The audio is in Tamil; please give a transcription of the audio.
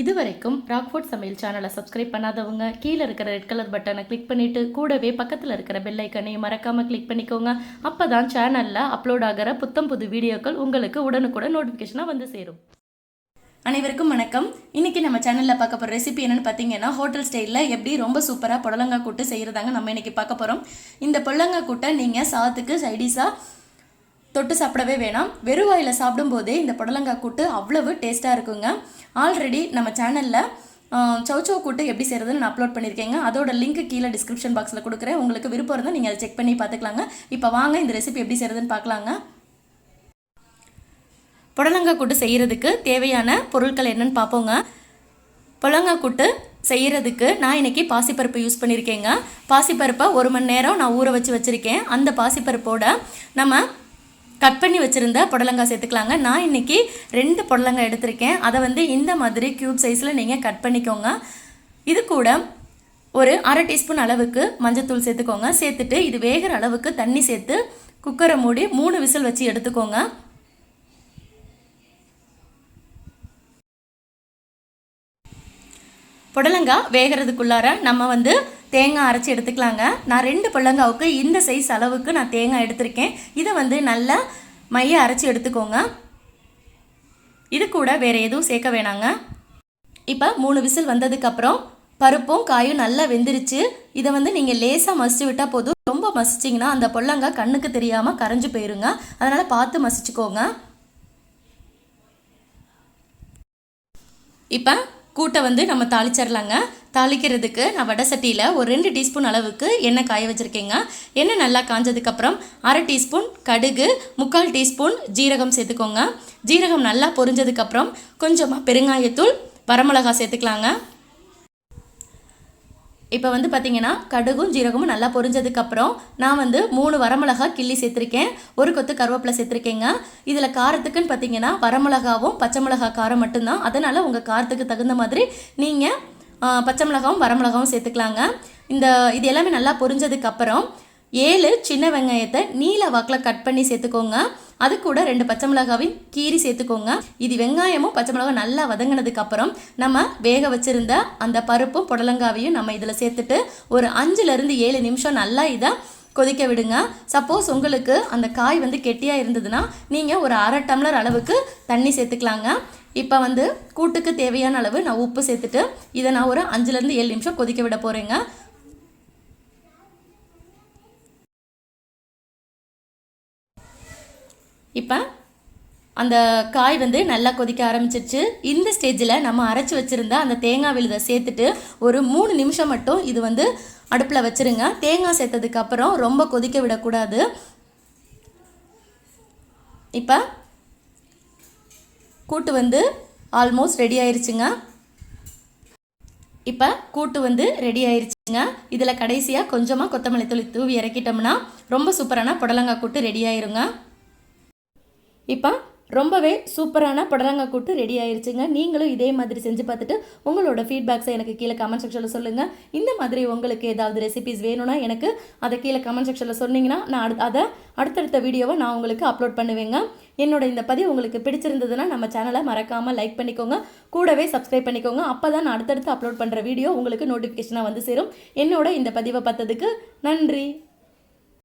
இதுவரைக்கும் ராக்ஃபோர்ட் சமையல் சேனலை சப்ஸ்கிரைப் பண்ணாதவங்க கீழே இருக்கிற ரெட் கலர் பட்டனை கிளிக் பண்ணிவிட்டு கூடவே பக்கத்தில் இருக்கிற பெல் ஐக்கனையும் மறக்காமல் கிளிக் பண்ணிக்கோங்க. அப்போ தான் சேனலில் அப்லோட் ஆகிற புத்தம் புது வீடியோக்கள் உங்களுக்கு உடனுக்குடன் நோட்டிஃபிகேஷனாக வந்து சேரும். அனைவருக்கும் வணக்கம். இன்னைக்கு நம்ம சேனலில் பார்க்க போகிற ரெசிபி என்னென்னு பார்த்தீங்கன்னா ஹோட்டல் ஸ்டைலில் எப்படி ரொம்ப சூப்பராக புடலங்காய் கூட்டு செய்கிறதாங்க நம்ம இன்னைக்கு பார்க்க போகிறோம் இந்த புடலங்காய் கூட்டை நீங்கள் சாத்துக்கு சைடிஷாக தொட்டு சாப்பிடவே வேணாம். வெறும் வாயில் சாப்பிடும்போதே இந்த புடலங்காய் கூட்டு அவ்வளவு டேஸ்ட்டாக இருக்குங்க. ஆல்ரெடி நம்ம சேனலில் சௌச்சோ கூட்டு எப்படி செய்கிறதுன்னு நான் அப்லோட் பண்ணியிருக்கேங்க. அதோட லிங்க் கீழே டிஸ்கிரிப்ஷன் பாக்ஸில் கொடுக்குறேன். உங்களுக்கு விருப்பம் இருந்தால் நீங்கள் அதை செக் பண்ணி பார்த்துக்கலாங்க. இப்போ வாங்க இந்த ரெசிபி எப்படி செய்கிறதுன்னு பார்க்கலாங்க. புடலங்காய் கூட்டு செய்கிறதுக்கு தேவையான பொருட்கள் என்னன்னு பார்ப்போங்க. புடலங்காய் கூட்டு செய்கிறதுக்கு நான் இன்னைக்கு பாசிப்பருப்பு யூஸ் பண்ணியிருக்கேங்க. பாசிப்பருப்பை ஒரு மணி நேரம் நான் ஊற வச்சு வச்சுருக்கேன். அந்த பாசிப்பருப்போட நம்ம கட் பண்ணி வச்சுருந்த புடலங்காய் சேர்த்துக்கலாங்க. நான் இன்னைக்கு ரெண்டு புடலங்காய் எடுத்திருக்கேன். அதை வந்து இந்த மாதிரி க்யூப் சைஸில் நீங்கள் கட் பண்ணிக்கோங்க. இது கூட ஒரு அரை டீஸ்பூன் அளவுக்கு மஞ்சத்தூள் சேர்த்துக்கோங்க. சேர்த்துட்டு இது வேகிற அளவுக்கு தண்ணி சேர்த்து குக்கரை மூடி மூணு விசில் வச்சு எடுத்துக்கோங்க. புடலங்காய் வேகிறதுக்குள்ளார நம்ம வந்து தேங்காய் அரைச்சி எடுத்துக்கலாங்க. நான் ரெண்டு புடலங்காவுக்கு இந்த சைஸ் அளவுக்கு நான் தேங்காய் எடுத்திருக்கேன். இதை வந்து நல்லா மைய அரைச்சி எடுத்துக்கோங்க. இது கூட வேறு எதுவும் சேர்க்க வேணாங்க. இப்போ மூணு விசில் வந்ததுக்கப்புறம் பருப்பும் காயும் நல்லா வெந்துருச்சு. இதை வந்து நீங்கள் லேசாக மசிச்சு விட்டால் போதும். ரொம்ப மசிச்சிங்கன்னா அந்த பொல்லங்காய் கண்ணுக்கு தெரியாமல் கரைஞ்சு போயிருங்க. அதனால் பார்த்து மசிச்சுக்கோங்க. இப்போ கூட்டை வந்து நம்ம தாளிச்சிடலாங்க தாளிக்கிறதுக்கு நான் வடை சட்டியில் ஒரு ரெண்டு டீஸ்பூன் அளவுக்கு எண்ணெய் காய வச்சுருக்கேங்க. எண்ணெய் நல்லா காஞ்சதுக்கப்புறம் அரை டீஸ்பூன் கடுகு முக்கால் டீஸ்பூன் ஜீரகம் சேர்த்துக்கோங்க. ஜீரகம் நல்லா பொரிஞ்சதுக்கப்புறம் கொஞ்சமாக பெருங்காயத்தூள் வரமிளகா சேர்த்துக்கலாங்க. இப்போ வந்து பார்த்தீங்கன்னா கடுகும் ஜீரகமும் நல்லா பொரிஞ்சதுக்கப்புறம் நான் வந்து மூணு வரமிளகா கிள்ளி சேர்த்துருக்கேன். ஒரு கொத்து கருவேப்பிலை சேர்த்துருக்கேங்க. இதில் காரத்துக்குன்னு பார்த்தீங்கன்னா வரமிளகாவும் பச்சை மிளகா காரம் மட்டும்தான். அதனால் உங்கள் காரத்துக்கு தகுந்த மாதிரி நீங்கள் பச்சை மிளகாவும் வரமிளகாவும் சேர்த்துக்கலாங்க. இந்த இது எல்லாமே நல்லா பொரிஞ்சதுக்கப்புறம் ஏழு சின்ன வெங்காயத்தை நீல வாக்கில் கட் பண்ணி சேர்த்துக்கோங்க. அது கூட ரெண்டு பச்சை மிளகாவையும் கீரி சேர்த்துக்கோங்க. இது வெங்காயமும் பச்சை மிளகாய் நல்லா வதங்கினதுக்கப்புறம் நம்ம வேக வச்சிருந்த அந்த பருப்பும் புடலங்காவையும் நம்ம இதில் சேர்த்துட்டு ஒரு அஞ்சுலேருந்து ஏழு நிமிஷம் நல்லா இதை கொதிக்க விடுங்க. சப்போஸ் உங்களுக்கு அந்த காய் வந்து கெட்டியாக இருந்ததுன்னா நீங்கள் ஒரு அரை டம்ளர் அளவுக்கு தண்ணி சேர்த்துக்கலாங்க. இப்போ வந்து கூட்டுக்கு தேவையான அளவு நான் உப்பு சேர்த்துட்டு இதை நான் ஒரு அஞ்சுலேருந்து ஏழு நிமிஷம் கொதிக்க விட போகிறேங்க இப்போ அந்த காய் வந்து நல்லா கொதிக்க ஆரம்பிச்சிருச்சு. இந்த ஸ்டேஜில் நம்ம அரைச்சி வச்சுருந்த அந்த தேங்காய் விழுதை சேர்த்துட்டு ஒரு மூணு நிமிஷம் மட்டும் இது வந்து அடுப்பில் வச்சுருங்க. தேங்காய் சேர்த்ததுக்கப்புறம் ரொம்ப கொதிக்க விடக்கூடாது. இப்போ கூட்டு வந்து ஆல்மோஸ்ட் ரெடி ஆயிருச்சுங்க. இப்போ கூட்டு வந்து ரெடி ஆயிருச்சுங்க. இதில் கடைசியாக கொஞ்சமாக கொத்தமல்லி தூளி தூவி இறக்கிட்டோம்னா ரொம்ப சூப்பரான புடலங்காய் கூட்டு ரெடி ஆயிருங்க. இப்போ ரொம்பவே சூப்பரான புடலங்காய் கூட்டு ரெடி ஆயிருச்சுங்க. நீங்களும் இதே மாதிரி செஞ்சு பார்த்துட்டு உங்களோட ஃபீட்பேக்ஸை எனக்கு கீழே கமெண்ட் செக்ஷனில் சொல்லுங்கள் இந்த மாதிரி உங்களுக்கு ஏதாவது ரெசிபிஸ் வேணும்னா எனக்கு அதை கீழே கமெண்ட் செக்ஷனில் சொன்னீங்கன்னா நான் அடு அதை அடுத்தடுத்த வீடியோவை நான் உங்களுக்கு அப்லோட் பண்ணுவேங்க. என்னோட இந்த பதிவு உங்களுக்கு பிடிச்சிருந்ததுன்னா நம்ம சேனலை மறக்காமல் லைக் பண்ணிக்கோங்க. கூடவே சப்ஸ்கிரைப் பண்ணிக்கோங்க. அப்போ தான் நான் அடுத்தடுத்து அப்லோட் பண்ணுற வீடியோ உங்களுக்கு நோட்டிஃபிகேஷனாக வந்து சேரும். என்னோட இந்த பதிவை பார்த்ததுக்கு நன்றி.